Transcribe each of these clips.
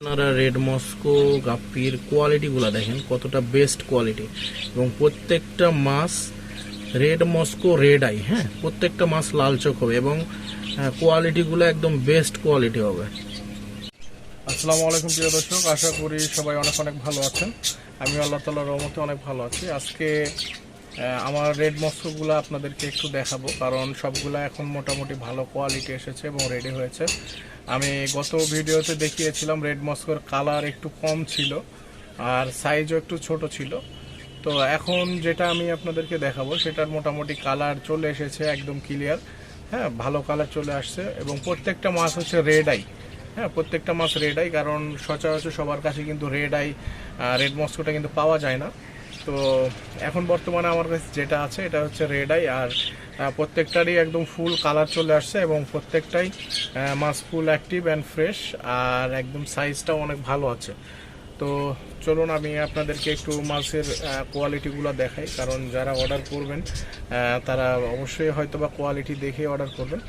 আপনারা red Moscow, গাপ্পির কোয়ালিটিগুলো দেখেন, কতটা বেস্ট কোয়ালিটি এবং প্রত্যেকটা মাছ রেড মস্কো রেড আই হ্যাঁ? প্রত্যেকটা মাছ লাল চোখ হবে এবং কোয়ালিটিগুলো একদম বেস্ট কোয়ালিটি হবে। আসসালামু আলাইকুম, প্রিয় দর্শক। আশা করি সবাই অনেক অনেক ভালো আছেন। আমি আল্লাহ তালার রহমতে অনেক ভালো আছি। আজকে আমার রেড মস্কোগুলো আপনাদেরকে একটু দেখাবো, কারণ সবগুলা এখন মোটামুটি ভালো কোয়ালিটি এসেছে এবং রেডি হয়েছে। আমি গত ভিডিওতে দেখিয়েছিলাম রেড মস্কোর কালার একটু কম ছিল আর সাইজও একটু ছোট ছিল। তো এখন যেটা আমি আপনাদেরকে দেখাবো, সেটার মোটামুটি কালার চলে এসেছে একদম ক্লিয়ার হ্যাঁ ভালো কালার চলে আসছে এবং প্রত্যেকটা মাছ হচ্ছে রেড আই হ্যাঁ প্রত্যেকটা মাছ রেড আই কারণ সচরাচর সবার কাছে কিন্তু রেড আই রেড মস্কোটা কিন্তু পাওয়া যায় না। তো এখন বর্তমানে আমার কাছে যেটা আছে, এটা হচ্ছে রেড আই আর প্রত্যেকটারই একদম ফুল কালার চলে আসছে এবং প্রত্যেকটাই মাছ ফুল অ্যাক্টিভ অ্যান্ড ফ্রেশ আর একদম সাইজটাও অনেক ভালো আছে। তো চলুন আমি আপনাদেরকে একটু মাছের কোয়ালিটিগুলো দেখাই, কারণ যারা অর্ডার করবেন তারা অবশ্যই হয়তো বা কোয়ালিটি দেখে অর্ডার করবেন।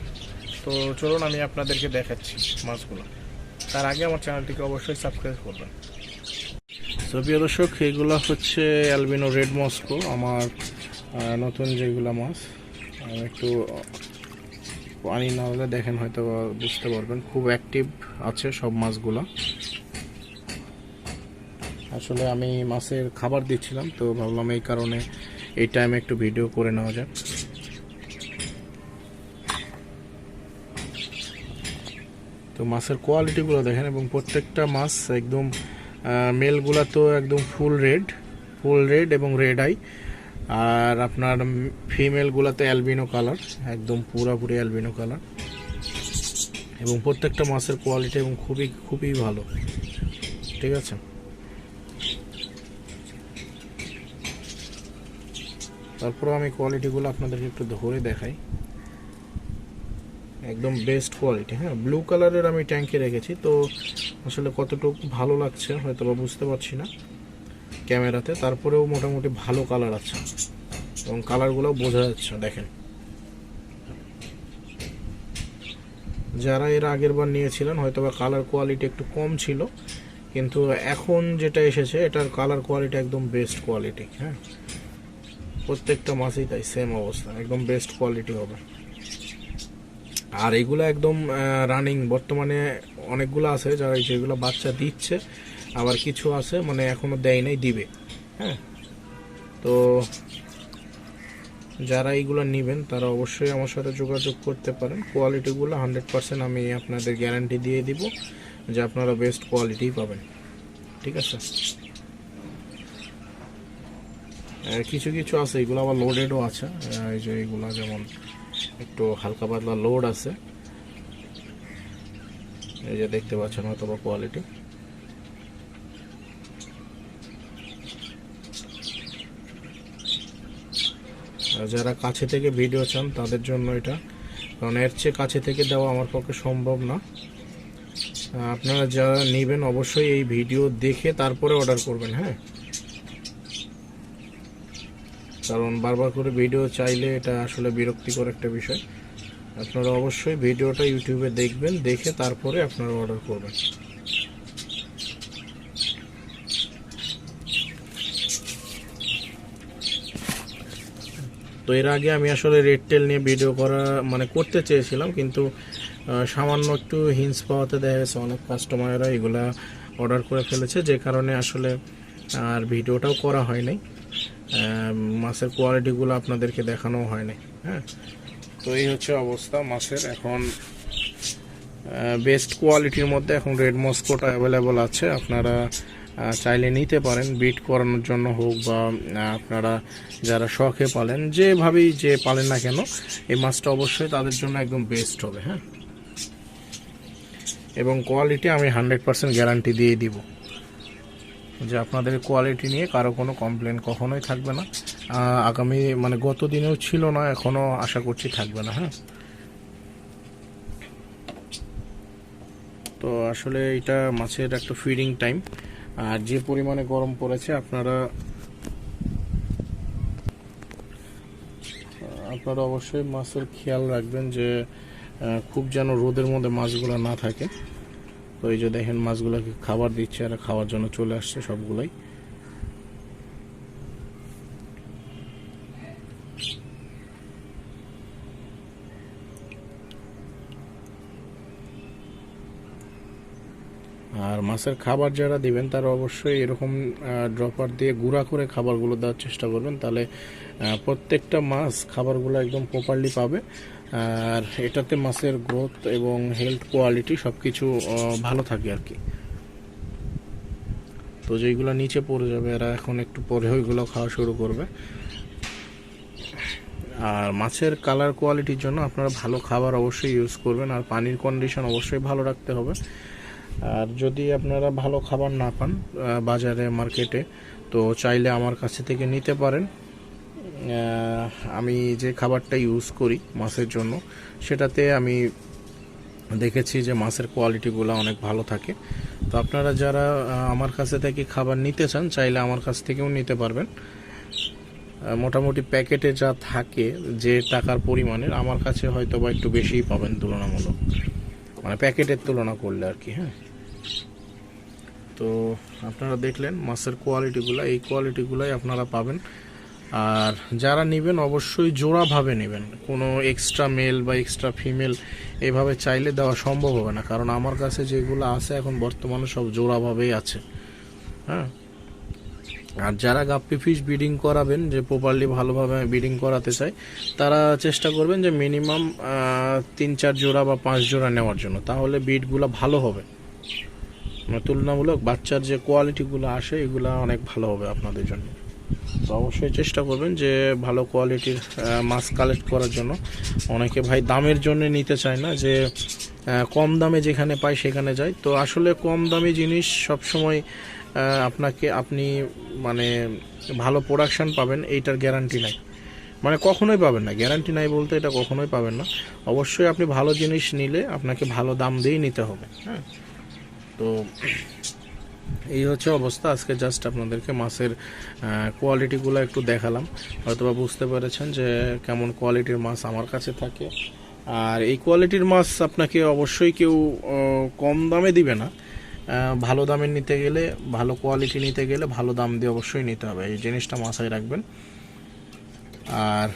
তো চলুন আমি আপনাদেরকে দেখাচ্ছি মাছগুলো তার আগে আমার চ্যানেলটিকে অবশ্যই সাবস্ক্রাইব করবেন। তো প্রিয় দর্শক, এগুলো হচ্ছে অ্যালবিনো রেড মস্কো, আমার নতুন যেগুলো মাছ। একটু পানি না হলে দেখেন হয়তো বুঝতে পারবেন। খুব অ্যাক্টিভ আছে সব মাছগুলো। আসলে আমি মাছের খাবার দিচ্ছিলাম, তো ভাবলাম এই কারণে এই টাইমে একটু ভিডিও করে নেওয়া যাক। তো মাছের কোয়ালিটিগুলো দেখেন, এবং প্রত্যেকটা মাছ একদম মেলগুলো তো একদম ফুল রেড ফুল রেড এবং রেড আই। আর আপনার ফিমেলগুলোতে অ্যালবিনো কালার, একদম পুরাপুরি অ্যালবিনো কালার। এবং প্রত্যেকটা মাছের কোয়ালিটি এবং খুবই খুবই ভালো। ঠিক আছে? তারপরে আমি কোয়ালিটিগুলো আপনাদেরকে একটু ধরে দেখাই। একদম বেস্ট কোয়ালিটি হ্যাঁ? ব্লু কালারের আমি ট্যাঙ্কে রেখেছি, তো আসলে কতটুকু ভালো লাগছে হয়তো বা বুঝতে পারছি না ক্যামেরাতে। তারপরেও মোটামুটি ভালো কালার আছে এবং কালারগুলো বোঝা যাচ্ছে, দেখেন। যারা এর আগের বার নিয়েছিলেন হয়তো বা কালার কোয়ালিটি একটু কম ছিল, কিন্তু এখন যেটা এসেছে, এটার কালার কোয়ালিটি একদম বেস্ট কোয়ালিটি হ্যাঁ? প্রত্যেকটা মাছই তাই সেম অবস্থা, একদম বেস্ট কোয়ালিটি হবে। আর এগুলো একদম রানিং বর্তমানে অনেকগুলো আছে যারা যেগুলো বাচ্চা দিচ্ছে, আবার কিছু আছে মানে এখনও দেয় নাই, দিবে। হ্যাঁ? তো যারা এইগুলো নেবেন, তারা অবশ্যই আমার সাথে যোগাযোগ করতে পারেন। কোয়ালিটিগুলো হান্ড্রেড পার্সেন্ট আমি আপনাদের গ্যারান্টি দিয়ে দিব যে আপনারা বেস্ট কোয়ালিটি পাবেন। ঠিক আছে? কিছু কিছু আছে, এগুলো আবার লোডেডও আছে। এই যে এগুলো যেমন একটু হালকা পাতলা লোড আছে। এই যে দেখতে পাচ্ছেন হয়তো কোয়ালিটি যারা কাছে থেকে ভিডিও চান, তাদের জন্য এটা। কারণ এর চেয়ে কাছে থেকে দেওয়া আমার পক্ষে সম্ভব না। আপনারা যারা নেবেন, অবশ্যই এই ভিডিও দেখে তারপরে অর্ডার করবেন হ্যাঁ? কারণ বারবার করে ভিডিও চাইলে এটা আসলে বিরক্তিকর একটা বিষয়। আপনারা অবশ্যই ভিডিওটা ইউটিউবে দেখবেন, দেখে তারপরে আপনারা অর্ডার করবেন। তো এর আগে আমি আসলে রেড টেল নিয়ে ভিডিও করা মানে করতে চেয়েছিলাম, কিন্তু সামান্য একটু হিন্স পাওয়াতে দেখা গেছে অনেক কাস্টমাররা এগুলা অর্ডার করে ফেলেছে, যে কারণে আসলে আর ভিডিওটাও করা হয় নাই। মাছের কোয়ালিটিগুলো আপনাদেরকে দেখানো হয় নাই হ্যাঁ? তো এই হচ্ছে অবস্থা মাছের। এখন বেস্ট কোয়ালিটির মধ্যে এখন রেড মস্কোটা অ্যাভেলেবল আছে। আপনারা চাইলে নিতে পারেন। বিট করানোর জন্য হোক বা আপনারা যারা শখে পালেন, যেভাবেই যে পালেন না কেন, এই মাছটা অবশ্যই তাদের জন্য একদম বেস্ট হবে হ্যাঁ? এবং কোয়ালিটি আমি হান্ড্রেড পার্সেন্ট গ্যারান্টি দিয়ে দিব। যে আপনাদের কোয়ালিটি নিয়ে কারও কোনো কমপ্লেন কখনোই থাকবে না। আগামী মানে গত দিনেও ছিল না, এখনও আশা করছি থাকবে না হ্যাঁ। তো আসলে এটা মাছের একটা ফিডিং টাইম আর যে পরিমাণে গরম পড়েছে, আপনারা আপনারা অবশ্যই মাছের খেয়াল রাখবেন যে খুব যেন রোদের মধ্যে মাছগুলো না থাকে। তো এই যে দেখেন মাছগুলোকে খাবার দিচ্ছে আর খাওয়ার জন্য চলে আসছে সবগুলাই। আর মাছের খাবার যারা দিবেন, তারা অবশ্যই এরকম ড্রপার দিয়ে গুঁড়া করে খাবারগুলো দেওয়ার চেষ্টা করবেন। তাহলে প্রত্যেকটা মাছ খাবারগুলো একদম প্রপারলি পাবে। আর এটাতে মাছের গ্রোথ এবং হেলথ কোয়ালিটি সব কিছু ভালো থাকে আর কি। তো যেইগুলো নিচে পড়ে যাবে, এরা এখন একটু পরে ওইগুলো খাওয়া শুরু করবে। আর মাছের কালার কোয়ালিটির জন্য আপনারা ভালো খাবার অবশ্যই ইউজ করবেন, আর পানির কন্ডিশন অবশ্যই ভালো রাখতে হবে। আর যদি আপনারা ভালো খাবার না পান বাজারে মার্কেটে তো চাইলে আমার কাছে থেকে নিতে পারেন। আমি যে খাবারটা ইউজ করি মাছের জন্য, সেটাতে আমি দেখেছি যে মাছের কোয়ালিটিগুলো অনেক ভালো থাকে। তো আপনারা যারা আমার কাছে থেকে খাবার নিতে চান, চাইলে আমার কাছ থেকেও নিতে পারবেন। মোটামুটি প্যাকেটে যা থাকে, যে টাকার পরিমাণের, আমার কাছে হয়তো বা একটু বেশিই পাবেন তুলনামূলক। মানে প্যাকেটের তুলনা করলে আর কি হ্যাঁ। তো আপনারা দেখলেন, মাছের কোয়ালিটিগুলো এই কোয়ালিটিগুলোই আপনারা পাবেন। আর যারা নেবেন অবশ্যই জোড়াভাবে নেবেন। কোনো এক্সট্রা মেল বা এক্সট্রা ফিমেল এভাবে চাইলে দেওয়া সম্ভব হবে না। কারণ আমার কাছে যেগুলো আছে এখন বর্তমানে সব জোড়াভাবেই আছে। হ্যাঁ? আর যারা গাপ্পি ফিশ ব্রিডিং করাবেন, যে প্রপারলি ভালোভাবে ব্রিডিং করাতে চায়, তারা চেষ্টা করবেন যে মিনিমাম তিন, চার জোড়া বা পাঁচ জোড়া নেওয়ার জন্য। তাহলে ব্রিডগুলো ভালো হবে। মানে তুলনামূলক বাচ্চার যে কোয়ালিটিগুলো আসে, এগুলো অনেক ভালো হবে আপনাদের জন্য। তো অবশ্যই চেষ্টা করবেন যে ভালো কোয়ালিটির মাছ কালেক্ট করার জন্য। অনেকে ভাই দামের জন্য নিতে চায় না যে কম দামে যেখানে পায় সেখানে যায়। তো আসলে কম দামি জিনিস সবসময় আপনাকে, আপনি মানে ভালো প্রোডাকশান পাবেন, এইটার গ্যারান্টি নাই। মানে কখনোই পাবেন না। গ্যারান্টি নাই বলতে এটা কখনোই পাবেন না। অবশ্যই আপনি ভালো জিনিস নিলে আপনাকে ভালো দাম দিয়েই নিতে হবে হ্যাঁ। তো এই হচ্ছে অবস্থা। আজকে জাস্ট আপনাদেরকে মাছের কোয়ালিটিগুলো একটু দেখালাম। হয়তোবা বুঝতে পেরেছেন যে কেমন কোয়ালিটির মাছ আমার কাছে থাকে। আর এই কোয়ালিটির মাছ আপনাকে অবশ্যই কেউ কম দামে দিবে না। ভালো দামের নিতে গেলে, ভালো কোয়ালিটি নিতে গেলে ভালো দাম দিয়ে অবশ্যই নিতে হবে। এই জিনিসটা মাথায় রাখবেন। আর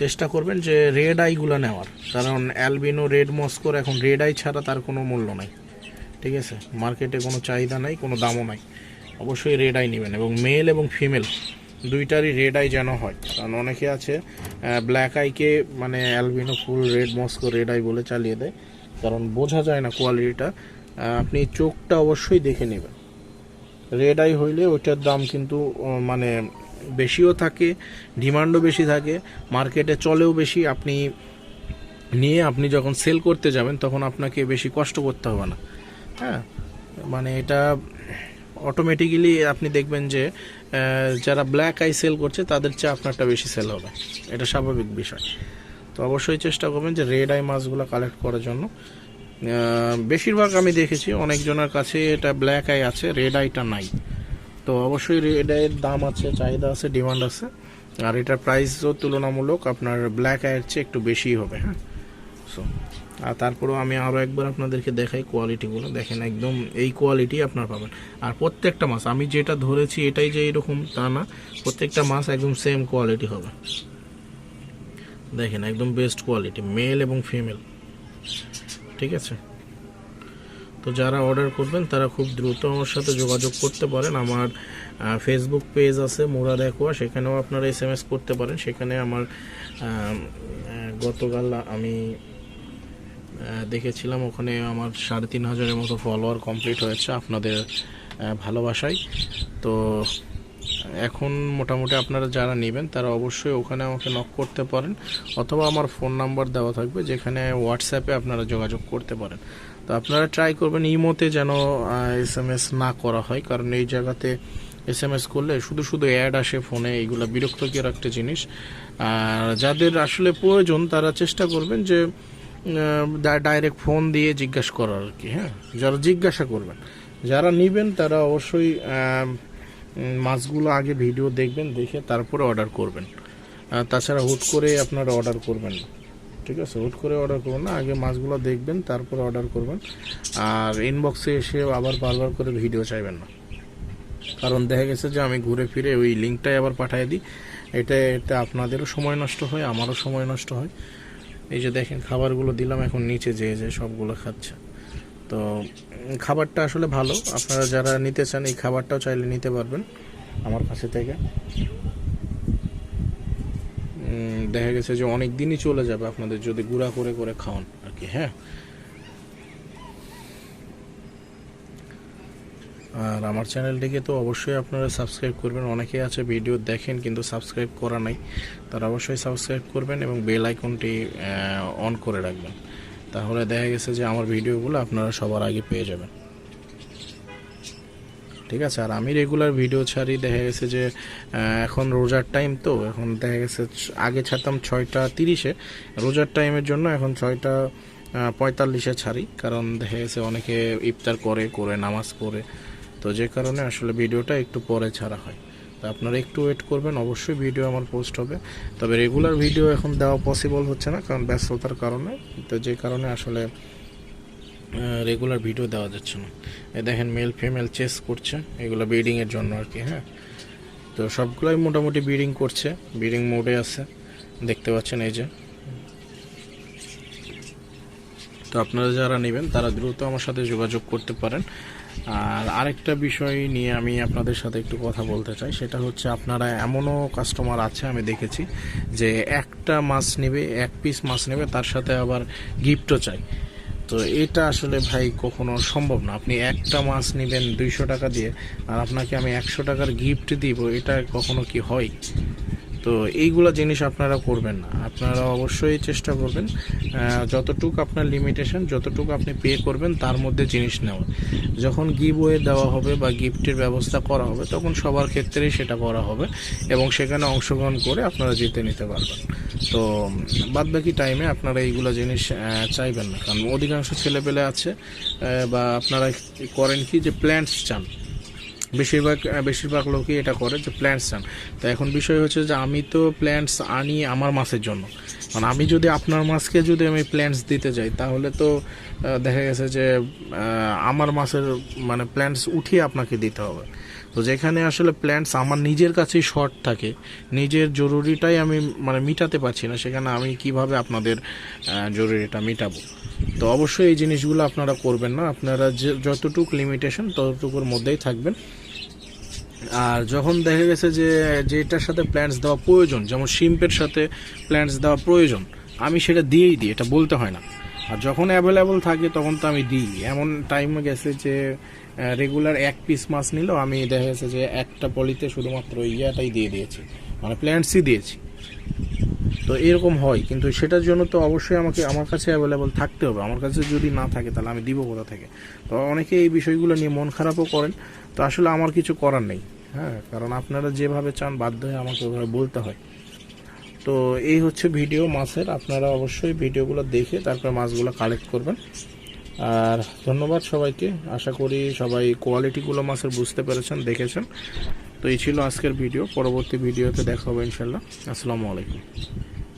চেষ্টা করবেন যে রেড আইগুলো নেওয়ার। কারণ অ্যালবিনো রেড মস্কোর এখন রেড আই ছাড়া তার কোনো মূল্য নাই। ঠিক আছে? মার্কেটে কোনো চাহিদা নাই, কোনো দামও নাই। অবশ্যই রেড আই নেবেন এবং মেল এবং ফিমেল দুইটারই রেড আই যেন হয়। কারণ অনেকে আছে ব্ল্যাক আইকে মানে albino full red Moscow red eye বলে চালিয়ে দেয়। কারণ বোঝা যায় না কোয়ালিটিটা আপনি চোখটা অবশ্যই দেখে নেবেন। রেড আই হইলে ওইটার দাম কিন্তু মানে বেশিও থাকে ডিমান্ডও বেশি থাকে মার্কেটে চলেও বেশি। আপনি নিয়ে আপনি যখন সেল করতে যাবেন, তখন আপনাকে বেশি কষ্ট করতে হবে না। হ্যাঁ। মানে এটা অটোমেটিক্যালি আপনি দেখবেন যে যারা ব্ল্যাক আই সেল করছে, তাদের চেয়ে আপনারটা বেশি সেল হবে। এটা স্বাভাবিক বিষয়। তো অবশ্যই চেষ্টা করবেন যে রেড আই মাছগুলো কালেক্ট করার জন্য। বেশিরভাগ আমি দেখেছি, অনেকজনের কাছে এটা ব্ল্যাক আই আছে রেড আইটা নাই। তো অবশ্যই রেড আইয়ের দাম আছে, চাহিদা আছে ডিমান্ড আছে। আর এটার প্রাইসও তুলনামূলক আপনার ব্ল্যাক আইয়ের চেয়ে একটু বেশিই হবে হ্যাঁ। সো আর তারপরেও আমি আরও একবার আপনাদেরকে দেখাই কোয়ালিটিগুলো দেখেন একদম এই কোয়ালিটি আপনার পাবেন। আর প্রত্যেকটা মাছ, আমি যেটা ধরেছি এটাই যে এরকম তা না, প্রত্যেকটা মাছ একদম সেম কোয়ালিটি হবে। দেখেন একদম বেস্ট কোয়ালিটি মেল এবং ফিমেল ঠিক আছে? তো যারা অর্ডার করবেন, তারা খুব দ্রুত আমার সাথে যোগাযোগ করতে পারেন। আমার ফেসবুক পেজ আছে, মুরাদ একোয়া সেখানেও আপনারা এস করতে পারেন। সেখানে আমার গতকাল আমি দেখেছিলাম ওখানে আমার সাড়ে তিন হাজারের মতো ফলোয়ার কমপ্লিট হয়েছে আপনাদের ভালোবাসায়। তো এখন মোটামুটি আপনারা যারা নেবেন, তারা অবশ্যই ওখানে আমাকে নক করতে পারেন, অথবা আমার ফোন নাম্বার দেওয়া থাকবে, যেখানে হোয়াটসঅ্যাপে আপনারা যোগাযোগ করতে পারেন। তো আপনারা ট্রাই করবেন ইমোতে যেন এস এম এস না করা হয়, কারণ এই জায়গাতে এস এম এস করলে শুধু শুধু অ্যাড আসে ফোনে এইগুলো বিরক্তকর একটা জিনিস। আর যাদের আসলে প্রয়োজন, তারা চেষ্টা করবেন যে ডাইরেক্ট ফোন দিয়ে জিজ্ঞাসা করার আর কি হ্যাঁ? যারা জিজ্ঞাসা করবেন। যারা নেবেন, তারা অবশ্যই মাছগুলো আগে ভিডিও দেখবেন, দেখে তারপরে অর্ডার করবেন। তাছাড়া হুট করে আপনারা অর্ডার করবেন না। ঠিক আছে? হুট করে অর্ডার করবেন না, আগে মাছগুলো দেখবেন, তারপরে অর্ডার করবেন। আর ইনবক্সে এসে আবার বারবার করে ভিডিও চাইবেন না। কারণ দেখা গেছে যে আমি ঘুরে ফিরে ওই লিঙ্কটাই আবার পাঠিয়ে দিই। এটা এটা আপনাদেরও সময় নষ্ট হয়, আমারও সময় নষ্ট হয়। এই যে দেখেন, খাবারগুলো দিলাম, এখন নিচে যেয়ে যে সবগুলো খাচ্ছে। তো খাবারটা আসলে ভালো। আপনারা যারা নিতে চান, এই খাবারটাও চাইলে নিতে পারবেন আমার কাছে থেকে। দেখা গেছে যে অনেক দিনই চলে যাবে আপনাদের যদি গুঁড়া করে করে খাওয়ান আর কি হ্যাঁ? আর আমার চ্যানেলটিকে তো অবশ্যই আপনারা সাবস্ক্রাইব করবেন। অনেকে আছে ভিডিও দেখেন কিন্তু সাবস্ক্রাইব করা নাই। তারা অবশ্যই সাবস্ক্রাইব করবেন এবং বেল আইকনটি অন করে রাখবেন। তাহলে দেখা গেছে যে আমার ভিডিওগুলো আপনারা সবার আগে পেয়ে যাবেন। ঠিক আছে? আর আমি রেগুলার ভিডিও ছাড়ি, দেখা গেছে যে এখন রোজার টাইম তো, এখন দেখা গেছে আগে ছাড়তাম ছয়টা তিরিশে। রোজার টাইমের জন্য এখন ছয়টা পঁয়তাল্লিশে ছাড়ি। কারণ দেখা গেছে অনেকে ইফতার করে করে নামাজ পড়ে তো যে কারণে আসলে ভিডিওটা একটু পরে ছাড়া হয়। তো আপনারা একটু ওয়েট করবেন, অবশ্যই ভিডিও আমার পোস্ট হবে। তবে রেগুলার ভিডিও এখন দেওয়া পসিবল হচ্ছে না, কারণ ব্যস্ততার কারণে। তো যে কারণে আসলে রেগুলার ভিডিও দেওয়া যাচ্ছে না। এ দেখেন মেল ফিমেল চেস করছে, এগুলো ব্রিডিংয়ের জন্য আর কি হ্যাঁ। তো সবগুলোই মোটামুটি ব্রিডিং করছে ব্রিডিং মোডে আছে, দেখতে পাচ্ছেন এই যে। তো আপনারা যারা নেবেন, তারা দ্রুত আমার সাথে যোগাযোগ করতে পারেন। আর আরেকটা বিষয় নিয়ে আমি আপনাদের সাথে একটু কথা বলতে চাই। সেটা হচ্ছে আপনারা এমনও কাস্টমার আছে, আমি দেখেছি, যে একটা মাছ নেবে, এক পিস মাছ নেবে, তার সাথে আবার গিফটও চাই তো এটা আসলে ভাই কখনো সম্ভব না। আপনি একটা মাছ নেবেন দুইশো টাকা দিয়ে, আর আপনাকে আমি একশো টাকার গিফট দিব, এটা কখনো কি হয়? তো এইগুলা জিনিস আপনারা করবেন না। আপনারা অবশ্যই চেষ্টা করবেন যতটুকু আপনার লিমিটেশন যতটুকু আপনি পে করবেন, তার মধ্যে জিনিস নেওয়া। যখন গিভ ওয়ে দেওয়া হবে বা গিফটের ব্যবস্থা করা হবে, তখন সবার ক্ষেত্রেই সেটা করা হবে এবং সেখানে অংশগ্রহণ করে আপনারা জিতে নিতে পারবেন। তো বাদ বাকি টাইমে আপনারা এইগুলো জিনিস চাইবেন না। কারণ অধিকাংশ ছেলেপেলে আছে বা আপনারা করেন কি যে প্ল্যান্টস চান। বেশিরভাগ বেশিরভাগ লোকই এটা করে যে প্ল্যান্টস চান তো এখন বিষয় হচ্ছে যে আমি তো প্ল্যান্টস আনি আমার মাছের জন্য। মানে আমি যদি আপনার মাছকে যদি আমি প্ল্যান্টস দিতে যাই, তাহলে তো দেখা গেছে যে আমার মাছের মানে প্ল্যান্টস উঠিয়ে আপনাকে দিতে হবে। তো যেখানে আসলে প্ল্যান্টস আমার নিজের কাছেই শর্ট থাকে, নিজের জরুরিটাই আমি মানে মিটাতে পারছি না, সেখানে আমি কীভাবে আপনাদের জরুরিটা মিটাবো? তো অবশ্যই এই জিনিসগুলো আপনারা করবেন না। আপনারা যতটুক লিমিটেশন ততটুকুর মধ্যেই থাকবেন। আর যখন দেখা গেছে যে যেটার সাথে প্ল্যান্টস দেওয়া প্রয়োজন, যেমন শিম্পের সাথে প্ল্যান্টস দেওয়া প্রয়োজন, আমি সেটা দিয়েই দিই, এটা বলতে হয় না। আর যখন অ্যাভেলেবল থাকে, তখন তো আমি দিই। এমন টাইম গেছে যে রেগুলার এক পিস মাছ নিলেও আমি দেখা গেছে যে একটা পলিতে শুধুমাত্র ইয়াটাই দিয়ে দিয়েছি মানে প্ল্যান্টসই দিয়েছি। তো এরকম হয়, কিন্তু সেটার জন্য তো অবশ্যই আমাকে, আমার কাছে অ্যাভেলেবল থাকতে হবে। আমার কাছে যদি না থাকে, তাহলে আমি দিব কোথা থেকে? তো অনেকে এই বিষয়গুলো নিয়ে মন খারাপও করেন। তো আসলে আমার কিছু করার নেই হ্যাঁ? কারণ আপনারা যেভাবে চান, বাধ্য হয়ে আমাকে ওভাবে বলতে হয়। তো এই হচ্ছে ভিডিও মাছের আপনারা অবশ্যই ভিডিওগুলো দেখে তারপরে মাছগুলো কালেক্ট করবেন। আর ধন্যবাদ সবাইকে। আশা করি সবাই কোয়ালিটিগুলো মাছের বুঝতে পেরেছেন, দেখেছেন। তো এই ছিল আজকের ভিডিও। পরবর্তী ভিডিওতে দেখা হবে ইনশাল্লাহ আসসালামু আলাইকুম।